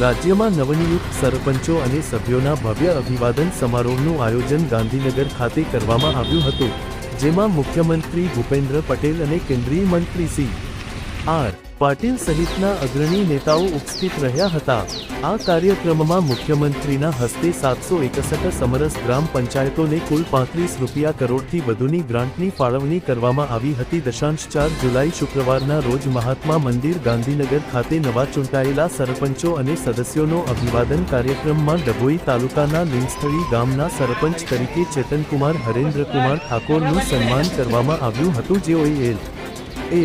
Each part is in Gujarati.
રાજ્યમાં નવનિયુક્ત સરપંચો અને સભ્યોના ભવ્ય અભિવાદન સમારોહનું આયોજન ગાંધીનગર ખાતે કરવામાં આવ્યું હતું, જેમાં મુખ્યમંત્રી ભૂપેન્દ્ર પટેલ અને કેન્દ્રીય મંત્રી સી. આર, પાટીલ સહિતના અગ્રણી નેતાઓ ઉપસ્થિત રહ્યા હતા. આ કાર્યક્રમમાં મુખ્યમંત્રીના હસ્તે સાતસો એકસઠ સમરસ ગ્રામ પંચાયતોને કુલ પાંત્રીસ રૂપિયા કરોડથી વધુની ગ્રાન્ટની ફાળવણી કરવામાં આવી હતી. દશાંશ ચાર જુલાઈ શુક્રવારના રોજ મહાત્મા મંદિર ગાંધીનગર ખાતે નવા ચૂંટાયેલા સરપંચો અને સદસ્યોનો અભિવાદન કાર્યક્રમમાં ડભોઈ તાલુકાના લિંગસ્થળી ગામના સરપંચ તરીકે ચેતનકુમાર, હરેન્દ્રકુમાર ઠાકોરનું સન્માન કરવામાં આવ્યું હતું. જેઓએ એલ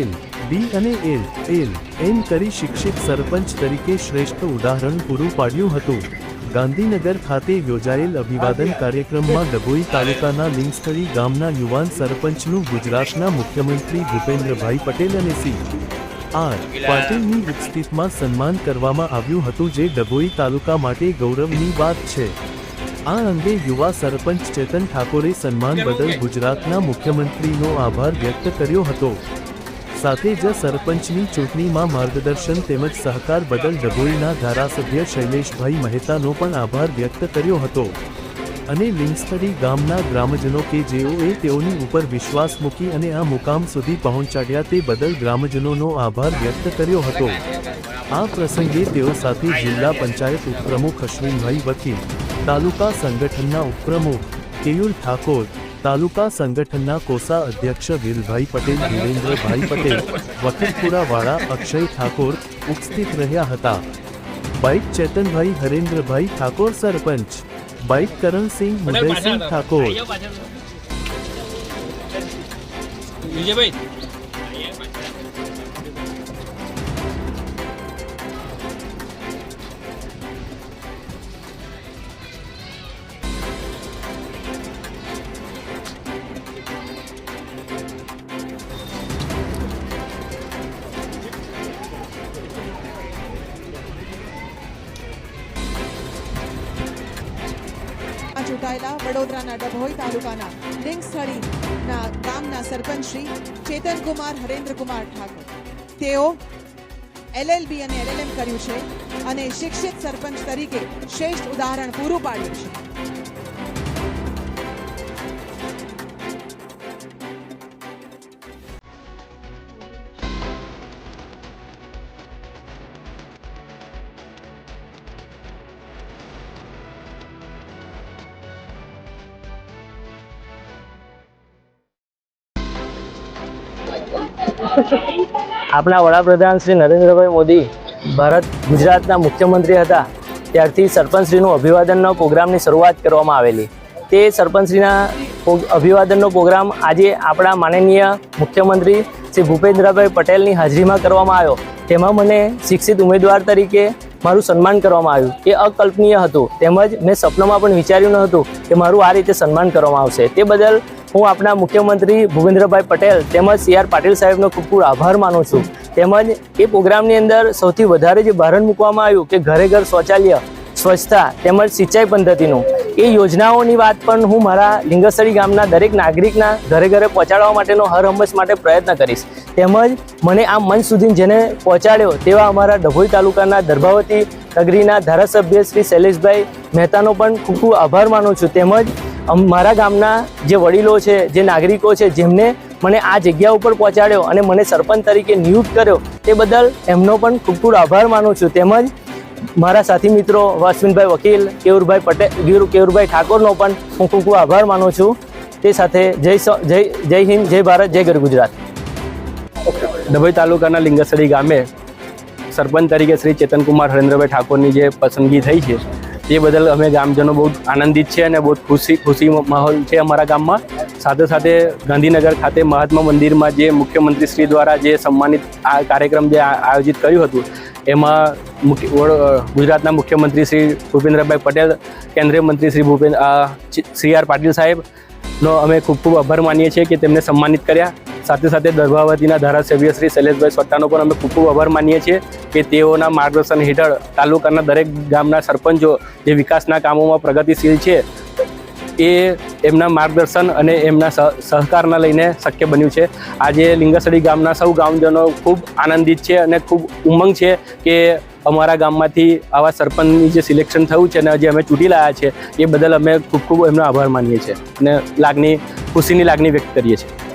એલ બી અને એલ એલ, એમ કરી શિક્ષિત સરપંચ તરીકે શ્રેષ્ઠ ઉદાહરણ પૂરું પાડ્યું હતું. ગાંધીનગર ખાતે યોજાયેલ અભિવાદન કાર્યક્રમમાં ડભોઈ તાલુકાના લિંગસ્થળી ગામના યુવાન સરપંચનું ગુજરાતના મુખ્યમંત્રી ભૂપેન્દ્રભાઈ પટેલ અને સી. આર. પાટીલની ઉપસ્થિતમાં સન્માન કરવામાં આવ્યું હતું જે ડભોઈ તાલુકા માટે ગૌરવની વાત છે. આ અંગે યુવા સરપંચ ચેતન ઠાકોરે સન્માન બદલ ગુજરાતના મુખ્યમંત્રીનો આભાર વ્યક્ત કર્યો હતો. સાથે જ સરપંચની ચૂંટણીમાં માર્ગદર્શન તેમજ સહકાર બદલ ડભોઈના ધારાસભ્ય શૈલેષભાઈ મહેતાનો પણ આભાર વ્યક્ત કર્યો હતો. અને લિંગસ્થળી ગામના ગ્રામજનો કે જેઓએ તેઓની ઉપર વિશ્વાસ મૂકી અને આ મુકામ સુધી પહોંચાડ્યા તે બદલ ગ્રામજનોનો આભાર વ્યક્ત કર્યો હતો. આ પ્રસંગે તેઓ સાથે જિલ્લા પંચાયત ઉપપ્રમુખ અશ્વિનભાઈ વકીલ, તાલુકા સંગઠનના ઉપપ્રમુખ કેયુર ઠાકોર તાલુકા સંગઠનના કોસા અધ્યક્ષ વીરભાઈ પટેલ ધીરેન્દ્રભાઈ પટેલ વકીલપુરા વાળા અક્ષય ઠાકોર ઉપસ્થિત રહ્યા હતા બાઇક ચેતનભાઈ હરેન્દ્રભાઈ ઠાકોર સરપંચ બાઇક કરણસિંહ ઉદયસિંહ ઠાકોર વિજયભાઈ ચૂંટાયેલા વડોદરાના ડભોઈ તાલુકાના લિંગસ્થળીના ગામના સરપંચ શ્રી ચેતનકુમાર હરેન્દ્રકુમાર ઠાકોર. તેઓ એલએલબી અને એલએલએમ કર્યું છે અને શિક્ષિત સરપંચ તરીકે શ્રેષ્ઠ ઉદાહરણ પૂરું પાડ્યું છે. આપણા વડાપ્રધાન શ્રી નરેન્દ્રભાઈ મોદી ભારત, ગુજરાતના મુખ્યમંત્રી હતા. ત્યારથી સરપંચશ્રીનું અભિવાદનનો પ્રોગ્રામની શરૂઆત કરવામાં આવેલી. તે સરપંચશ્રીના અભિવાદનનો પ્રોગ્રામ આજે આપણા માનનીય મુખ્યમંત્રી શ્રી ભૂપેન્દ્રભાઈ પટેલની હાજરીમાં કરવામાં આવ્યો. તેમાં મને શિક્ષિત ઉમેદવાર તરીકે મારું સન્માન કરવામાં આવ્યું. એ અકલ્પનીય હતું. તેમજ મેં સપનામાં પણ વિચાર્યું ન હતું કે મારું આ રીતે સન્માન કરવામાં આવશે. તે બદલ હું આપણા મુખ્યમંત્રી ભૂપેન્દ્રભાઈ પટેલ તેમજ સી આર પાટીલ સાહેબનો ખૂબ ખૂબ આભાર માનું છું. તેમજ એ પ્રોગ્રામની અંદર સૌથી વધારે જે ભારણ મૂકવામાં આવ્યું કે ઘરે ઘર શૌચાલય, સ્વચ્છતા તેમજ સિંચાઈ પદ્ધતિનું, એ યોજનાઓની વાત પણ હું મારા લિંગસરી ગામના દરેક નાગરિકના ઘરે ઘરે પહોંચાડવા માટેનો હર હંમેશ માટે પ્રયત્ન કરીશ. તેમજ મને આ મંચ સુધી જેને પહોંચાડ્યો તેવા અમારા ડભોઈ તાલુકાના દર્ભાવતી નગરીના ધારાસભ્ય શ્રી શૈલેષભાઈ મહેતાનો પણ ખૂબ ખૂબ આભાર માનું છું. તેમજ મારા ગામના જે વડીલો છે, જે નાગરિકો છે, જેમને મને આ જગ્યા ઉપર પહોંચાડ્યો અને મને સરપંચ તરીકે નિયુક્ત કર્યો, તે બદલ એમનો પણ ખૂબ ખૂબ આભાર માનું છું. તેમજ મારા સાથી મિત્રો વાસવિનભાઈ વકીલ, કેવુરભાઈ પટેલ કેવુરભાઈ ઠાકોરનો પણ હું ખૂબ ખૂબ આભાર માનું છું. તે સાથે જય જય જય હિન્દ, જય ભારત, જય ગર ગુજરાત. ડભોઈ તાલુકાના લિંગસડી ગામે સરપંચ તરીકે શ્રી ચેતનકુમાર હરેન્દ્રભાઈ ઠાકોરની જે પસંદગી થઈ છે તે બદલ અમે ગામજનો બહુ આનંદિત છે અને બહુ ખુશી ખુશી માહોલ છે અમારા ગામમાં. સાથે સાથે ગાંધીનગર ખાતે મહાત્મા મંદિરમાં જે મુખ્યમંત્રી શ્રી દ્વારા જે સન્માનિત આ કાર્યક્રમ જે આયોજિત કર્યું હતું, એમાં મુખ્ય ગુજરાતના મુખ્યમંત્રી શ્રી ભૂપેન્દ્રભાઈ પટેલ, કેન્દ્રીય મંત્રી શ્રી ભૂપેન્દ્ર શ્રી આર પાટીલ સાહેબનો અમે ખૂબ ખૂબ આભાર માનીએ છીએ કે તેમને સન્માનિત કર્યા. સાથે સાથે દર્ભાવતીના ધારાસભ્ય શ્રી શૈલેષભાઈ સોટ્ટાનો પણ અમે ખૂબ ખૂબ આભાર માનીએ છીએ કે તેઓના માર્ગદર્શન હેઠળ તાલુકાના દરેક ગામના સરપંચો જે વિકાસના કામોમાં પ્રગતિશીલ છે, એ એમના માર્ગદર્શન અને એમના સહ- સહકારના લઈને શક્ય બન્યું છે. આજે લિંગસડી ગામના સૌ ગામજનો ખૂબ આનંદિત છે અને ખૂબ ઉમંગ છે કે અમારા ગામમાંથી આવા સરપંચની જે સિલેક્શન થયું છે અને જે અમે ચૂંટી લાયા છે, એ બદલ અમે ખૂબ ખૂબ એમનો આભાર માનીએ છીએ અને લાગણી, ખુશીની લાગણી વ્યક્ત કરીએ છીએ.